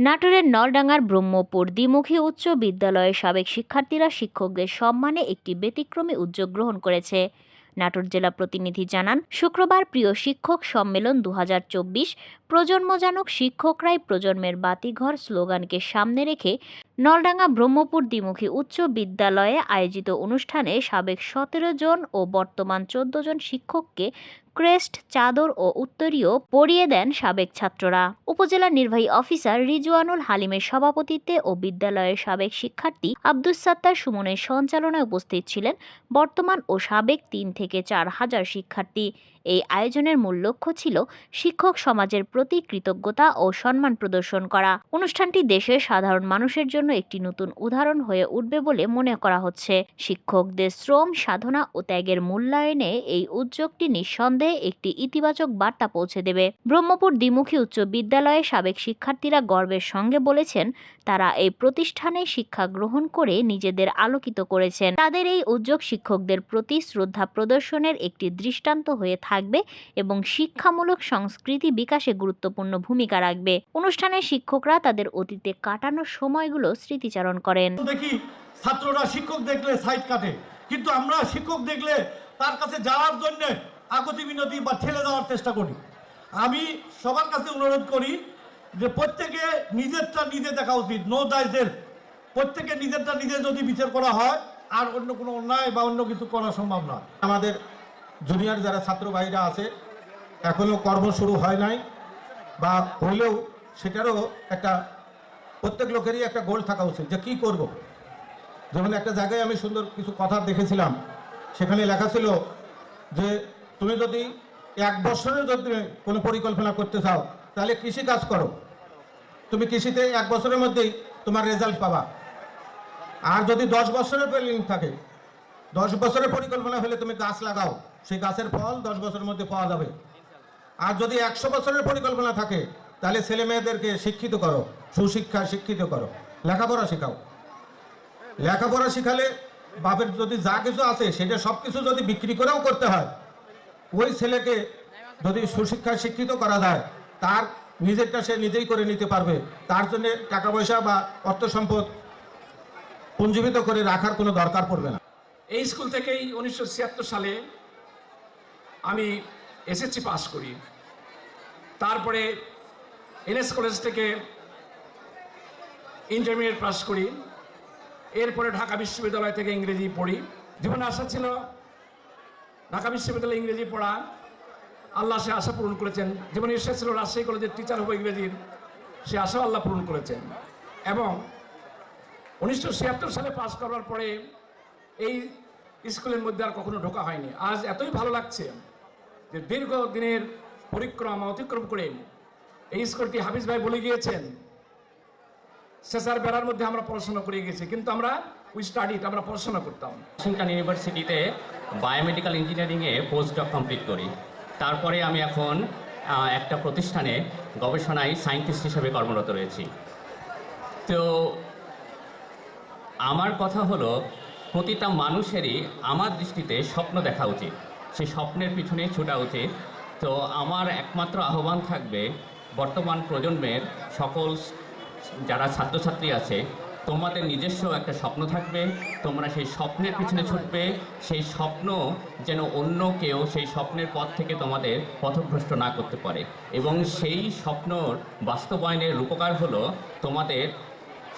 নাটোরের নলডাঙ্গার ব্রহ্মপুর দ্বিমুখী উচ্চ বিদ্যালয়ের সাবেক শিক্ষার্থীরা শিক্ষকদের সম্মানে একটি ব্যতিক্রমী উদ্যোগ গ্রহণ করেছে। নাটোর জেলা প্রতিনিধি জানান, শুক্রবার প্রিয় শিক্ষক সম্মেলন দু প্রজন্মজানক শিক্ষকরাই প্রজন্মের বাতিঘর স্লোগানকে সামনে রেখে নলডাঙ্গা ব্রহ্মপুর দ্বিমুখী উচ্চ বিদ্যালয়ে আয়োজিত অনুষ্ঠানে সাবেক সতেরো জন ও বর্তমান চোদ্দ জন শিক্ষককে ক্রেস্ট, চাদর ও উত্তরীয় পরিয়ে দেন সাবেক ছাত্ররা। উপজেলা নির্বাহী অফিসার রিজওয়ানুল হালিমের সভাপতিত্বে ও বিদ্যালয়ের সাবেক শিক্ষার্থী আব্দুস সাত্তার সুমনের সঞ্চালনায় উপস্থিত ছিলেন বর্তমান ও সাবেক তিন থেকে চার হাজার শিক্ষার্থী। এই আয়োজনের মূল লক্ষ্য ছিল শিক্ষক সমাজের প্রতি কৃতজ্ঞতা ও সম্মান প্রদর্শন করা। অনুষ্ঠানটি দেশের সাধারণ মানুষের জন্য একটি নতুন উদাহরণ হয়ে উঠবে বলে মনে করা হচ্ছে। শিক্ষকদের শ্রম, সাধনা ও ত্যাগের মূল্যায়নে এই উদ্যোগটি নিঃসন্দেহে একটি ইতিবাচক বার্তা পৌঁছে দেবে। ব্রহ্মপুর দ্বিমুখী উচ্চ বিদ্যালয়ের সাবেক শিক্ষার্থীরা গর্বের সঙ্গে বলেছেন, তারা এই প্রতিষ্ঠানে শিক্ষা গ্রহণ করে নিজেদের আলোকিত করেছেন। তাদের এই উদ্যোগ শিক্ষকদের প্রতি শ্রদ্ধা প্রদর্শনের একটি দৃষ্টান্ত হয়ে থাকবে এবং শিক্ষামূলক সংস্কৃতি বিকাশে গুরুত্বপূর্ণ ভূমিকা রাখবে। অনুষ্ঠানে শিক্ষকরা তাদের অতীতে কাটানো সময়গুলো স্মৃতিচারণ করেন। দেখি, ছাত্ররা শিক্ষক দেখলে সাইড কাটে, কিন্তু আমরা শিক্ষক দেখলে তার কাছে যাওয়ার জন্য আগতি বিনতি বা ঠেলে দেওয়ার চেষ্টা করি। আমি সবার কাছে অনুরোধ করি যে প্রত্যেকে নিজেরটা নিজে দেখা উচিত নো দায়দের প্রত্যেকে নিজেরটা নিজে যদি বিচার করা হয়, আর অন্য কোনো অন্যায় বা অন্য কিছু করা সম্ভব নয়। আমাদের জুনিয়র যারা ছাত্র ভাইরা আছে এখনও কর্ম শুরু হয় নাই, বা হইলেও সেটারও একটা প্রত্যেক লোকেরই একটা গোল থাকা উচিত যে কি করব। যেমন একটা জায়গায় আমি সুন্দর কিছু কথা দেখেছিলাম, সেখানে লেখা ছিল যে তুমি যদি এক বছরের যদি কোনো পরিকল্পনা করতে চাও, তাহলে কৃষি কাজ করো। তুমি কৃষিতে এক বছরের মধ্যেই তোমার রেজাল্ট পাবা। আর যদি দশ বছরের প্ল্যানিং থাকে, দশ বছরের পরিকল্পনা হলে তুমি গাছ লাগাও। সেই গাছের ফল দশ বছরের মধ্যে পাওয়া যাবে। আর যদি একশো বছরের পরিকল্পনা থাকে, তাহলে ছেলে মেয়েদেরকে শিক্ষিত করো সুশিক্ষা শিক্ষিত করো। লেখাপড়া শেখাও। লেখাপড়া শিখালে বাপের যদি যা কিছু আছে, সেটা সব কিছু যদি বিক্রি করেও করতে হয় ওই ছেলেকে যদি সুশিক্ষায় শিক্ষিত করা যায়, তার নিজেরটা সে নিজেই করে নিতে পারবে। তার জন্য টাকা পয়সা বা অর্থ সম্পদ পুঞ্জীবিত করে রাখার কোনো দরকার পড়বে না। এই স্কুল থেকেই উনিশশো ছিয়াত্তর সালে আমি এসএসসি পাস করি। তারপরে এনএস কলেজ থেকে ইন্টারমিডিয়েট পাস করি। এরপরে ঢাকা বিশ্ববিদ্যালয় থেকে ইংরেজি পড়ি। জীবনে আশা ছিল ঢাকা বিশ্ববিদ্যালয়ে ইংরেজি পড়া। আল্লাহ সে আশা পূরণ করেছেন। জীবনে ইচ্ছা ছিল রাজশাহী কলেজের টিচার হব ইংরেজির, সে আশাও আল্লাহ পূরণ করেছেন। এবং উনিশশো ছিয়াত্তর সালে পাশ করার পরে এই স্কুলের মধ্যে আর কখনো ঢোকা হয়নি। আজ এতই ভালো লাগছে যে দীর্ঘ দিনের পরিক্রমা অতিক্রম করে এই স্কুলটি হাফিজ ভাই বলে গিয়েছেন, শেষার বেড়ার মধ্যে আমরা পড়াশোনা করে গেছি। কিন্তু আমরা উই স্টাডিড আমরা পড়াশোনা করতাম। ওয়াশিংটন ইউনিভার্সিটিতে বায়োমেডিক্যাল ইঞ্জিনিয়ারিংয়ে পোস্ট ডক কমপ্লিট করি। তারপরে আমি এখন একটা প্রতিষ্ঠানে গবেষণায় সায়েন্টিস্ট হিসেবে কর্মরত রয়েছি। তো আমার কথা হলো, প্রতিটা মানুষেরই আমার দৃষ্টিতে স্বপ্ন দেখা উচিত। সেই স্বপ্নের পিছনে ছোটা উচিত। তো আমার একমাত্র আহ্বান থাকবে, বর্তমান প্রজন্মের সকল, যারা ছাত্রছাত্রী আছে তোমাদের নিজস্ব একটা স্বপ্ন থাকবে, তোমরা সেই স্বপ্নের পিছনে ছুটবে, সেই স্বপ্ন যেন অন্য কেউ সেই স্বপ্নের পথ থেকে তোমাদের পথভ্রষ্ট না করতে পারে। এবং সেই স্বপ্নর বাস্তবায়নের রূপকার হলো তোমাদের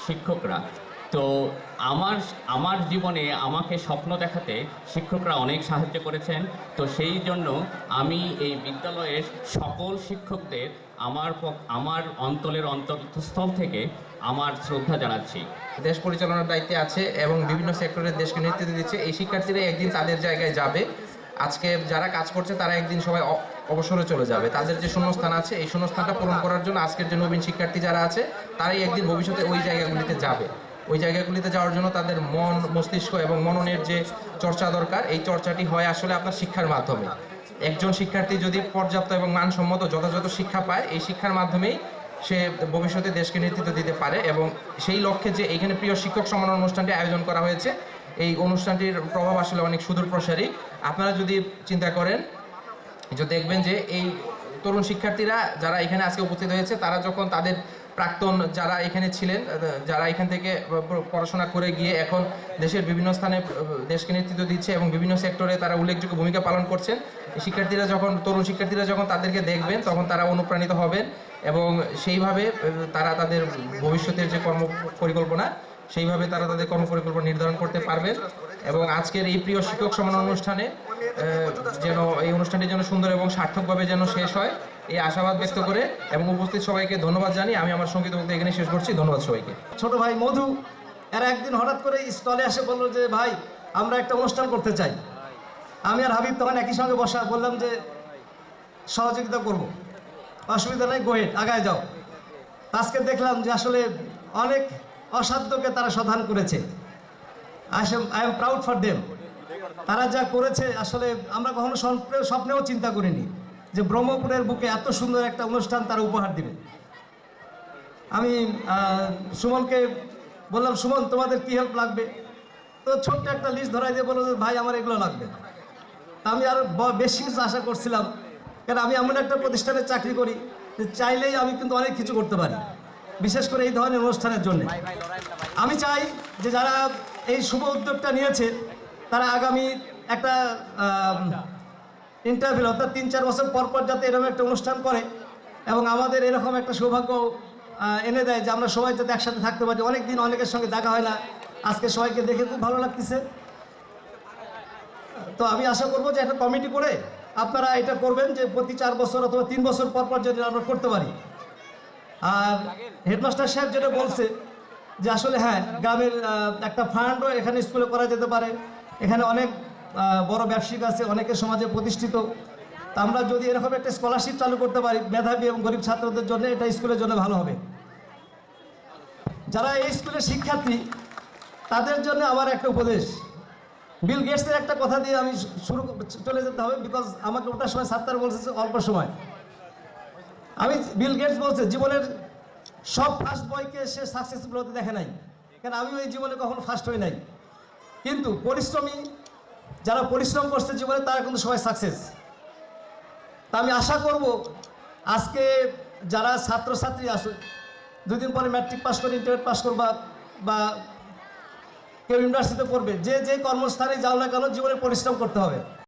শিক্ষকরা। তো আমার আমার জীবনে আমাকে স্বপ্ন দেখাতে শিক্ষকরা অনেক সাহায্য করেছেন। তো সেই জন্য আমি এই বিদ্যালয়ের সকল শিক্ষকদের আমার আমার অন্তলের অন্তঃস্থল থেকে আমার শ্রদ্ধা জানাচ্ছি। দেশ পরিচালনার দায়িত্বে আছে এবং বিভিন্ন সেক্টরে দেশকে নেতৃত্ব দিচ্ছে। এই শিক্ষার্থীরা একদিন তাদের জায়গায় যাবে। আজকে যারা কাজ করছে, তারা একদিন সবাই অবসরে চলে যাবে। তাদের যে শূন্যস্থান আছে, এই শূন্যস্থানটা পূরণ করার জন্য আজকের যে নবীন শিক্ষার্থী যারা আছে, তারাই একদিন ভবিষ্যতে ওই জায়গাগুলিতে যাবে। ওই জায়গাগুলিতে যাওয়ার জন্য তাদের মন, মস্তিষ্ক এবং মননের যে চর্চা দরকার, এই চর্চাটি হয় আসলে আপনার শিক্ষার মাধ্যমে। একজন শিক্ষার্থী যদি পর্যাপ্ত এবং মানসম্মত যথাযথ শিক্ষা পায়, এই শিক্ষার মাধ্যমেই সে ভবিষ্যতে দেশকে নেতৃত্ব দিতে পারে এবং সেই লক্ষ্যে যে এইখানে প্রিয় শিক্ষক সম্মান অনুষ্ঠানটি আয়োজন করা হয়েছে, এই অনুষ্ঠানটির প্রভাব আসলে অনেক সুদূর প্রসারী। আপনারা যদি চিন্তা করেন, যে দেখবেন যে এই তরুণ শিক্ষার্থীরা যারা এখানে আজকে উপস্থিত হয়েছে, তারা যখন তাদের প্রাক্তন যারা এখানে ছিলেন, যারা এখান থেকে পড়াশোনা করে গিয়ে এখন দেশের বিভিন্ন স্থানে দেশকে নেতৃত্ব দিচ্ছে এবং বিভিন্ন সেক্টরে তারা উল্লেখযোগ্য ভূমিকা পালন করছেন শিক্ষার্থীরা যখন, তরুণ শিক্ষার্থীরা যখন তাদেরকে দেখবেন, তখন তারা অনুপ্রাণিত হবেন। এবং সেইভাবে তারা তাদের ভবিষ্যতের যে কর্ম পরিকল্পনা, সেইভাবে তারা তাদের কর্মপরিকল্পনা নির্ধারণ করতে পারবেন এবং আজকের এই প্রিয় শিক্ষক সমান অনুষ্ঠানে যেন এই অনুষ্ঠানটি যেন সুন্দর এবং সার্থকভাবে যেন শেষ হয়, এই আশাবাদ ব্যক্ত করে এবং উপস্থিত সবাইকে ধন্যবাদ জানিয়ে আমি আমার সংগীত বক্তব্য এখানে শেষ করছি। ধন্যবাদ সবাইকে। ছোট ভাই মধু, এরা একদিন হঠাৎ করে স্টলে এসে বলল যে, ভাই, আমরা একটা অনুষ্ঠান করতে চাই। আমি আর হাবিব তখন একই সঙ্গে বসা বললাম যে, সহযোগিতা করব। অসুবিধা নেই গোহেড আগায় যাও। আজকে দেখলাম যে আসলে অনেক অসাধ্যকে তারা সধান করেছে। I I am proud for them তারা যা করেছে, আসলে আমরা কখনো স্বপ্নে- স্বপ্নেও চিন্তা করিনি যে ব্রহ্মপুরের বুকে এত সুন্দর একটা অনুষ্ঠান তারা উপহার দিবে। আমি সুমনকে বললাম, সুমন, তোমাদের কি হেল্প লাগবে? তো ছোট্ট একটা লিস্ট ধরাই দিয়ে বলল ভাই, আমার এগুলো লাগবে। আমি আর বেশি কিছু আশা করছিলাম। কারণ আমি এমন একটা প্রতিষ্ঠানে চাকরি করি যে চাইলেই আমি কিন্তু অনেক কিছু করতে পারি, বিশেষ করে এই ধরনের অনুষ্ঠানের জন্য। আমি চাই যে যারা এই শুভ উদ্যোগটা নিয়েছে, তারা আগামী একটা ইন্টারভিউ অর্থাৎ তিন চার বছর পর পর যাতে এরকম একটা অনুষ্ঠান করে এবং আমাদের এরকম একটা সৌভাগ্য এনে দেয় যে আমরা সবাই যাতে একসাথে থাকতে পারি। অনেক দিন অনেকের সঙ্গে দেখা হয় না। আজকে সবাইকে দেখে খুব ভালো লাগতেছে। তো আমি আশা করব যে একটা কমিটি করে আপনারা এটা করবেন যে প্রতি চার বছর অথবা তিন বছর পর পর যদি আমরা করতে পারি। আর হেডমাস্টার সাহেব যেটা বলছে যে আসলে হ্যাঁ গ্রামের একটা ফান্ডও এখানে স্কুলে করা যেতে পারে। এখানে অনেক বড় ব্যবসায়িক আছে, অনেকে সমাজে প্রতিষ্ঠিত। তা আমরা যদি এরকম একটা স্কলারশিপ চালু করতে পারি, মেধাবী এবং গরিব ছাত্রদের জন্য, এটা স্কুলের জন্য ভালো হবে। যারা এই স্কুলের শিক্ষার্থী, তাদের জন্য আমার একটা উপদেশ। বিল গেটসের একটা কথা দিয়ে আমি শুরু চলে যেতে হবে বিকজ আমাকে ওটার সময় সাত্তার বলছে অল্প সময়। আমি বিল গেটস বলছে, জীবনের সব ফার্স্ট বয়কে সে সাকসেসফুল হতে দেখে নাই। কারণ আমিও এই জীবনে কখনো ফার্স্ট হই নাই। কিন্তু পরিশ্রমী, যারা পরিশ্রম করছে জীবনে, তারা কিন্তু সবাই সাকসেস তা আমি আশা করব, আজকে যারা ছাত্রছাত্রী আছে, দুদিন পরে ম্যাট্রিক পাস করে ইন্টারমিডিয়েট পাস করবা, বা কেউ ইউনিভার্সিটিতে পড়বে যে যে কর্মস্থানে যাও না কেন জীবনে পরিশ্রম করতে হবে।